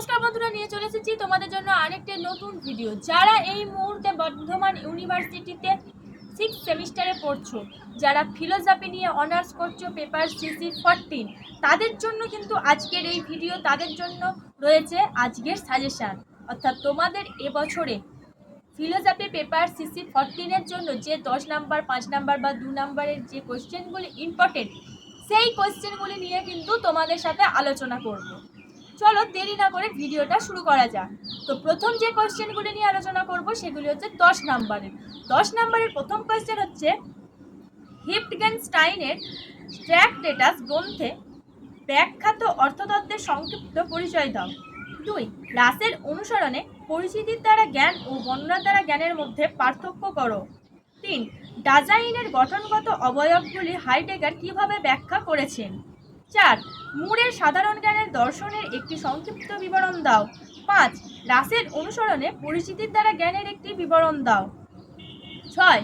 নমস্কার বন্ধুরা, নিয়ে চলে এসেছি তোমাদের জন্য আরেকটি নতুন ভিডিও যারা এই মুহূর্তে বর্ধমান ইউনিভার্সিটিতে সিক্স সেমিস্টারে পড়ছো, যারা ফিলোসফি নিয়ে অনার্স করছ পেপার সিসি ফরটিন তাদের জন্য কিন্তু আজকের এই ভিডিও তাদের জন্য রয়েছে আজকের সাজেশান অর্থাৎ তোমাদের এবছরে ফিলোসফি পেপার সিসি ফরটিনের জন্য যে দশ নাম্বার, পাঁচ নাম্বার বা দু নাম্বারের যে কোশ্চেনগুলি ইম্পর্টেন্ট সেই কোশ্চেনগুলি নিয়ে কিন্তু তোমাদের সাথে আলোচনা করব। চলো দেরি না করে ভিডিওটা শুরু করা যাক। তো প্রথম যে কোয়েশ্চেনগুলি নিয়ে আলোচনা করব, সেগুলি হচ্ছে দশ নাম্বারের। দশ নাম্বারের প্রথম কোয়েশ্চেন হচ্ছে, হিপটগেনস্টাইনের ট্র্যাকটেটাস গ্রন্থে ব্যাখ্যাত অর্থতত্ত্বের সংক্ষিপ্ত পরিচয় দাও। দুই রাসের অনুসরণে পরিচিতির দ্বারা জ্ঞান ও বর্ণনার দ্বারা জ্ঞানের মধ্যে পার্থক্য করো। তিন, ডাজাইনের গঠনগত অবয়বগুলি হাইডেগার কীভাবে ব্যাখ্যা করেছেন? চার মুরের সাধারণ জ্ঞানের দর্শনের একটি সংক্ষিপ্ত বিবরণ দাও। পাঁচ, রাসের অনুসরণে পরিচিতির দ্বারা জ্ঞানের একটি বিবরণ দাও। ছয়,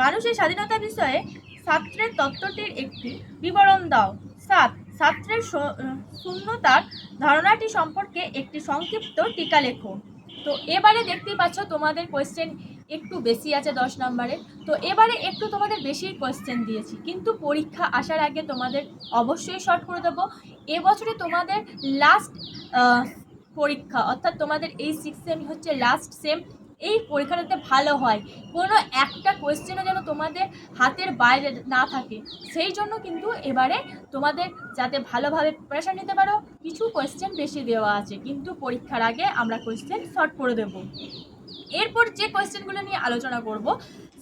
মানুষের স্বাধীনতা বিষয়ে ছাত্রের তত্ত্বটির একটি বিবরণ দাও। সাত ছাত্রের শূন্যতার ধারণাটি সম্পর্কে একটি সংক্ষিপ্ত টিকা লেখো। তো এবারে দেখতেই পাচ্ছ তোমাদের কোয়েশ্চেন একটু বেশি আছে দশ নম্বরে। তো এবারে একটু তোমাদের বেশি কোয়েশ্চেন দিয়েছি। কিন্তু পরীক্ষা আসার আগে তোমাদের অবশ্যই শর্ট করে দেবো। এবছরে তোমাদের লাস্ট পরীক্ষা, অর্থাৎ তোমাদের এই সিক্স সেম হচ্ছে লাস্ট সেম এই পরীক্ষাটাতে ভালো হয়। কোনো একটা কোয়েশ্চেনও যেন তোমাদের হাতের বাইরে না থাকে। সেই জন্য কিন্তু এবারে তোমাদের যাতে ভালোভাবে প্রিপারেশন নিতে পারো, কিছু কোয়েশ্চেন বেশি দেওয়া আছে। কিন্তু পরীক্ষার আগে আমরা কোয়েশ্চেন শর্ট করে দেবো। এরপর যে কোয়েশ্চেনগুলো নিয়ে আলোচনা করব,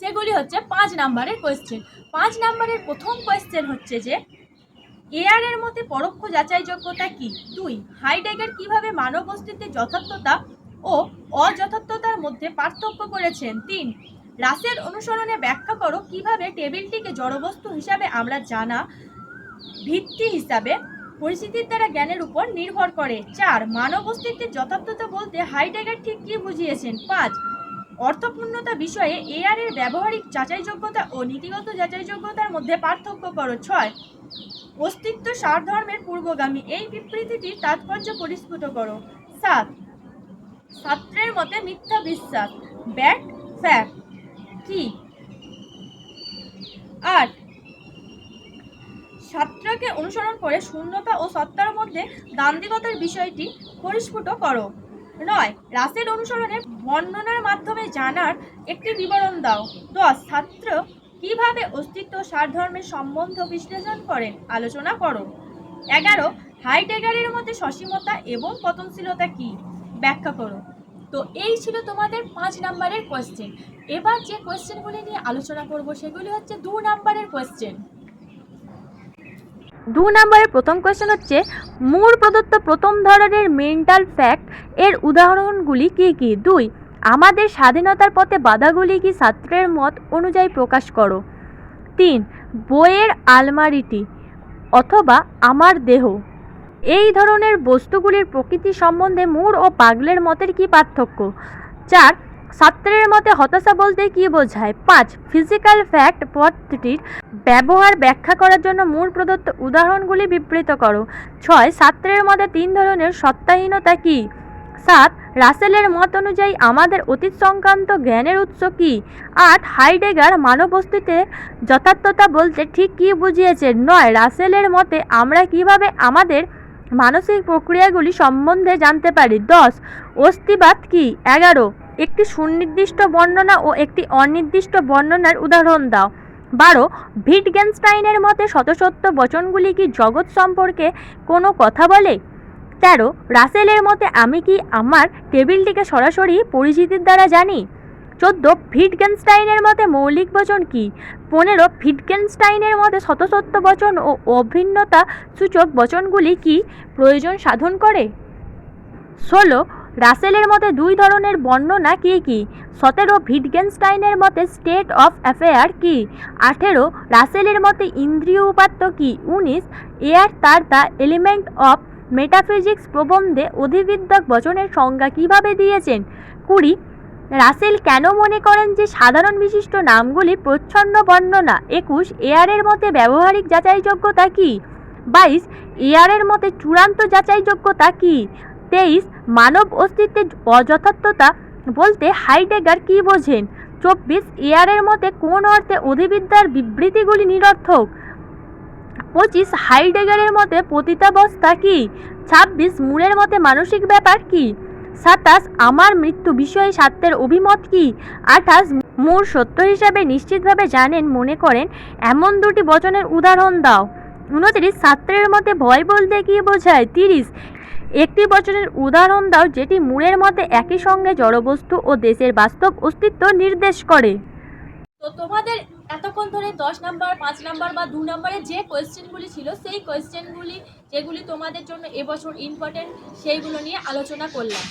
সেগুলি হচ্ছে পাঁচ নাম্বারের কোয়েশ্চেন পাঁচ নাম্বারের প্রথম কোয়েশ্চেন হচ্ছে যে এয়ারের মধ্যে পরোক্ষ যাচাইযোগ্যতা কি? দুই হাইডেগার কীভাবে মানব অস্তিত্বের যথার্থতা ও অযথার্থতার মধ্যে পার্থক্য করেছেন? তিন রাসের অনুসরণে ব্যাখ্যা করো কীভাবে টেবিলটিকে জড়বস্তু হিসাবে আমরা জানা ভিত্তি হিসাবে পরিস্থিতির দ্বারা জ্ঞানের উপর নির্ভর করে। চার, মানব অস্তিত্বের যথার্থতা বলতে হাইডেগার ঠিক কি বুঝিয়েছেন? পাঁচ, অর্থপূর্ণতা বিষয়ে এআর এর ব্যবহারিক যাচাইযোগ্যতা ও নীতিগত যাচাইযোগ্যতার মধ্যে পার্থক্য করো। ছয়, অস্তিত্ব সারধর্মের পূর্বগামী। এই বিবৃতিটির তাৎপর্য পরিস্ফুট করো। সাত, ছাত্রের মতে মিথ্যা বিশ্বাস। ব্যাট, ফ্যাক্ট, কি? আট করে শূন্যতা ও সত্তার মধ্যে দান্দিকতার বিষয়টি পরিস্ফুট করো। নয়, রাসের অনুসরণে বর্ণনার মাধ্যমে জানার একটি বিবরণ দাও। দশ, ছাত্র কীভাবে অস্তিত্ব, সারধর্মের সম্বন্ধ বিশ্লেষণ করেন আলোচনা করো। এগারো, হাইডেগারের মধ্যে সসীমতা এবং পতনশীলতা কি? ব্যাখ্যা করো। তো এই ছিল তোমাদের পাঁচ নাম্বারের কোয়েশ্চেন এবার যে কোয়েশ্চেনগুলি নিয়ে আলোচনা করব, সেগুলি হচ্ছে দু নাম্বারের কোয়েশ্চেন দু নম্বরের প্রথম কোয়েশ্চেন হচ্ছে, মূল প্রদত্ত প্রথম ধরনের মেন্টাল ফ্যাক্ট এর উদাহরণগুলি কি কি? দুই, আমাদের স্বাধীনতার পথে বাধাগুলি কি ছাত্রের মত অনুযায়ী প্রকাশ করো? তিন, বইয়ের আলমারিটি অথবা আমার দেহ। এই ধরনের বস্তুগুলির প্রকৃতি সম্বন্ধে মূর ও পাগলের মতের কি পার্থক্য? চার, ছাত্রের মতে হতাশা বলতে কি বোঝায়? পাঁচ ফিজিক্যাল ফ্যাক্ট পদটির ব্যবহার ব্যাখ্যা করার জন্য মূল প্রদত্ত উদাহরণগুলি বিবৃত করো। ছয়, ছাত্রের মধ্যে তিন ধরনের সত্তাহীনতা কি? সাত, রাসেলের মত অনুযায়ী আমাদের অতীত সংক্রান্ত জ্ঞানের উৎস কি? আট, হাইডেগার মানব অস্তিত্বে যথার্থতা বলতে ঠিক কী বুঝিয়েছে? নয়, রাসেলের মতে আমরা কীভাবে আমাদের মানসিক প্রক্রিয়াগুলি সম্বন্ধে জানতে পারি? দশ অস্তিবাদ কি? এগারো, একটি সুনির্দিষ্ট বর্ণনা ও একটি অনির্দিষ্ট বর্ণনার উদাহরণ দাও। বারো, ভিটগেনস্টাইনের মতে শতসত্য বচনগুলি কি জগৎ সম্পর্কে কোনো কথা বলে? তেরো, রাসেলের মতে আমি কি আমার টেবিলটিকে সরাসরি পরিচিতির দ্বারা জানি? চোদ্দ, ভিটগেনস্টাইনের মতে মৌলিক বচন কি? পনেরো, ভিটগেনস্টাইনের মতে শতসত্য বচন ও অভিন্নতা সূচক বচনগুলি কি প্রয়োজন সাধন করে? ষোলো রাসেলের মতে দুই ধরনের বর্ণনা কি কি? সতেরো ভিটগেনস্টাইনের মতে স্টেট অফ অ্যাফেয়ার কি? আঠেরো, রাসেলের মতে ইন্দ্রিয় উপাত্ত কি? উনিশ, এয়ার তার দ্য এলিমেন্ট অফ মেটাফিজিক্স প্রবন্ধে অধিবিদ্যক বচনের সংজ্ঞা কীভাবে দিয়েছেন? কুড়ি, রাসেল কেন মনে করেন যে সাধারণ বিশিষ্ট নামগুলি প্রচ্ছন্ন বর্ণনা? একুশ, এয়ারের মতে ব্যবহারিক যাচাইযোগ্যতা কি? বাইশ, এয়ারের মতে চূড়ান্ত যাচাইযোগ্যতা কি? তেইশ, মানব অস্তিত্বের অযথার্থতা বলতে হাইডেগার কি বোঝেন? চব্বিশ এয়ারের মতে কোন অর্থে অধিবিদ্যার বিবৃতিগুলি নিরর্থক? পঁচিশ, হাইডেগারের মতে পতিতাবস্থা কি? ছাব্বিশ মুরের মতে মানসিক ব্যাপার কি? সাতাশ, আমার মৃত্যু বিষয়ে সাত্যের অভিমত কি? আঠাশ মুর সত্য হিসাবে নিশ্চিতভাবে জানেন, মনে করেন, এমন দুটি বচনের উদাহরণ দাও। উনত্রিশ ছাত্রের মতে ভয় বলতে কি বোঝায়? তিরিশ একটি বচনের উদাহরণ দাও যেটি মূলের মধ্যে একই সঙ্গে জড়বস্তু ও দেশের বাস্তব অস্তিত্ব নির্দেশ করে। তো তোমাদের এতক্ষণ ধরে দশ নাম্বার, পাঁচ নাম্বার বা দু নাম্বারের যে কোয়েশ্চেনগুলি ছিল, সেই কোয়েশ্চেনগুলি যেগুলি তোমাদের জন্য এবছর ইম্পর্টেন্ট সেইগুলো নিয়ে আলোচনা করলাম।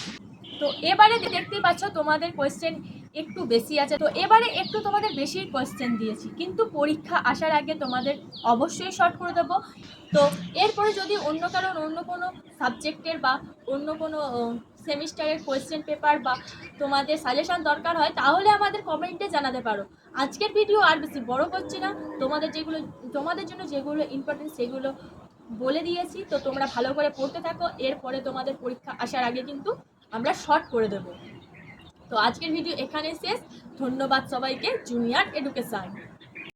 তো এবারে দেখতে পাচ্ছ তোমাদের কোয়েশ্চেন একটু বেশি আছে। তো এবারে একটু তোমাদের বেশি কোয়েশ্চেন দিয়েছি। কিন্তু পরীক্ষা আসার আগে তোমাদের অবশ্যই শর্ট করে দেবো। তো এরপরে যদি অন্য কারণ অন্য কোনো সাবজেক্টের বা অন্য কোনো সেমিস্টারের কোয়েশ্চেন পেপার বা তোমাদের সাজেশন দরকার হয়, তাহলে আমাদের কমেন্টে জানাতে পারো। আজকের ভিডিও আর বেশি বড় করছি না। তোমাদের যেগুলো, তোমাদের জন্য যেগুলো ইম্পর্টেন্ট সেগুলো বলে দিয়েছি। তো তোমরা ভালো করে পড়তে থাকো। এরপরে তোমাদের পরীক্ষা আসার আগে কিন্তু আমরা শর্ট করে দেবো। তো আজকের ভিডিও এখানে শেষ। ধন্যবাদ সবাইকে জুনিয়র এডুকেশন।